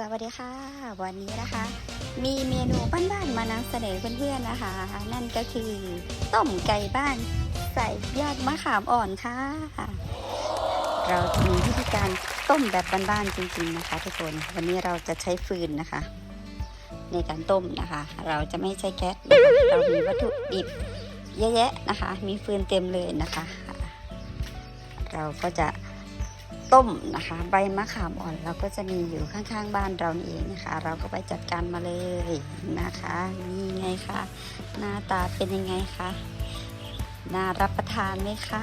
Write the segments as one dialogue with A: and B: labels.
A: สวัสดีค่ะ วันนี้นะคะ มีเมนูบ้านๆมานำเสนอเพื่อนๆนะคะ นั่นก็คือต้มไก่บ้านใส่ยอดมะขามอ่อนค่ะ เราจะมีวิธีการต้มแบบบ้านๆจริงๆนะคะ ทุกคนวันนี้เราจะใช้ฟืนนะคะ ในการต้มนะคะ เราจะไม่ใช้แก๊สเรามีวัตถุดิบเยอะแยะนะคะ มีฟืนเต็มเลยนะคะ เราก็จะ ต้มนะคะ ใบมะขามอ่อนเราก็จะมีอยู่ข้างๆบ้านเราเองนะคะ เราก็ไปจัดการมาเลยนะคะนี่ไงคะหน้าตาเป็นยังไงคะน่ารับประทานไหมคะ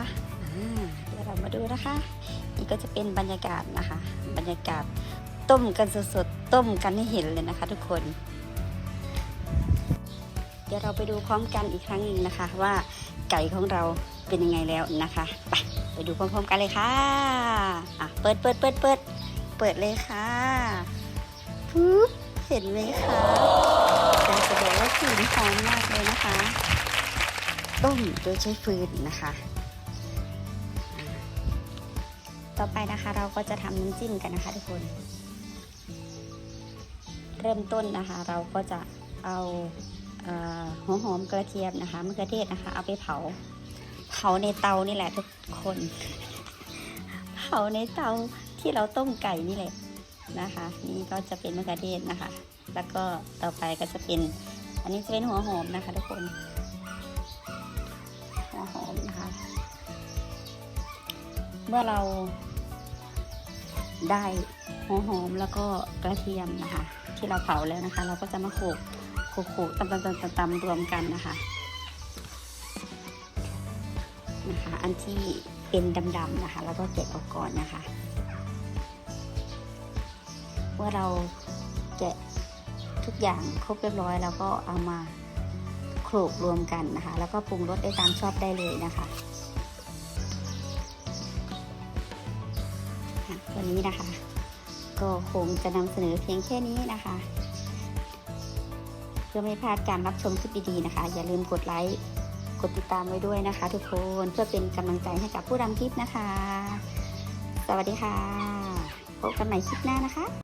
A: เดี๋ยวเรามาดูนะคะ นี่ก็จะเป็นบรรยากาศนะคะ บรรยากาศต้มกันสดๆต้มกันให้เห็นเลยนะคะ ทุกคน เดี๋ยวเราไปดูพร้อมกันอีกครั้งหนึ่งนะคะ ว่าไก่ของเราเป็นยังไงแล้วนะคะไป ไปดูพร้อมๆกันเลยค่ะ อะ เปิดเปิดเปิดเปิดเปิดเลยค่ะปุ๊บเห็นไหมคะอยากจะบอกว่ากลิ่นหอมมากเลยนะคะ ต้มโดยใช้ฟืนนะคะ ต่อไปนะคะเราก็จะทำน้ำจิ้มกันนะคะทุกคน เริ่มต้นนะคะ เราก็จะเอาเอ่อหัวหอมกระเทียมนะคะมะเขือเทศนะคะ เอาไปเผาาในเตานี่แหละทุกคน เผาในเตาที่เราต้มไก่นี่แหละนะคะ นี่ก็จะเป็นมะเขือเทศนะคะ แล้วก็ต่อไปก็จะเป็น อันนี้จะเป็นหัวหอมนะคะ ทุกคน หัวหอมนะคะ เมื่อเราได้หัวหอมแล้วก็กระเทียมนะคะ ที่เราเผาแล้วนะคะ เราก็จะมาโขลกโขลกตำตำตำตำตำรวมกันนะคะ นะคะ อันที่เป็นดำๆนะคะ แล้วก็เก็บออกก่อนนะคะ เมื่อเราแกะทุกอย่างครบเรียบร้อยแล้วก็เอามาโขลกรวมกันนะคะ แล้วก็ปรุงรสได้ตามชอบได้เลยนะคะอะวันนี้นะคะ ก็คงจะนำเสนอเพียงแค่นี้นะคะเพื่อไม่พลาดการรับชมคลิปดีๆนะคะ อย่าลืมกดไลค์ กดติดตามไว้ด้วยนะคะ ทุกคนเพื่อเป็นกำลังใจให้กับผู้ทำคลิปนะคะ สวัสดีค่ะ พบกันใหม่คลิปหน้านะคะ